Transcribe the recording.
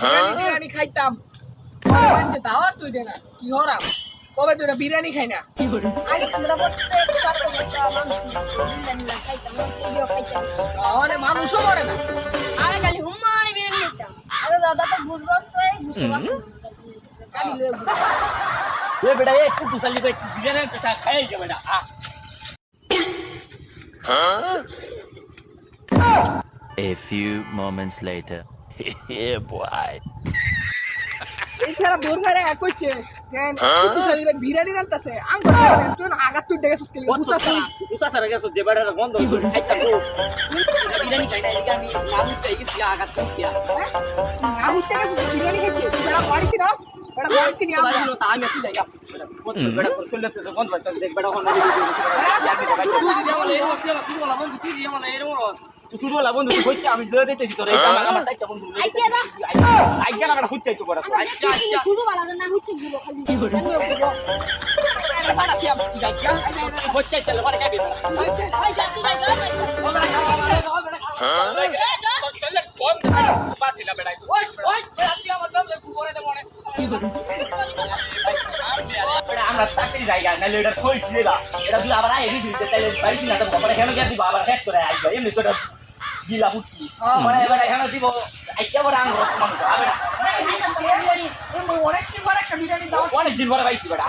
বিরিয়ানি বিরিয়ানি খাইতাম। যে দাওয়াত তুই দে না কি হরাম? কবে তুই বিরিয়ানি খাই না? আগে তোমরা প্রত্যেক সপ্তাহে মানুষ বিরিয়ানি না খাইতাম কেউ খাইতাম। মানে মানুষও মরে না। আগে খালি হুম্মানি বিরিয়ানি খাইতাম। আগে দাদা তো ঘুষ বস্ত হয়ে ঘুষ ঘুরে এ বেটা এ একটু দুসালি করে বিরিয়ানি তো খাই যাবে বেটা আ। A few moments later. Yeah, boy. এই ছাড়া বোর ভাইরা এক হচ্ছে তুই বিরিয়ানি রান্তাছে। আমি তুই না আগাত তুই দেখে কি বুঝছস না উসা সারা গেছে যে খাইতাম তো বিরিয়ানি খাইটা এদিকে আমি নাম চাই গেছি আগাত তুই নাম চাই বুঝতে বিরিয়ানি না এটা বাড়ি ছিলি আমরা আমি আমার আমার বন্ধু আমার হচ্ছে আমি জোরে দিতেছি তোর এই আমার আমার বন্ধু আইগা হচ্ছে তো বড় আমরা দেখছি শুধু বালা না হচ্ছে গুলো খালি হচ্ছে চল আমরা চাকরি জায়গা নাহলে এটা থইছি না এটা তুই আবার আই দিবি তাহলে পারিস না তো বাবা কেন গিয়ে দিব? আবার হেড করে আইবা এমনি তো এটা গিলা বুঝছি মানে এবার এখানে দিব আইয়া বড় আঙ্গ মানুষ আবার অনেক দিন পর একটা বিরিয়ানি দাও অনেক দিন পরে পাইছি বেটা।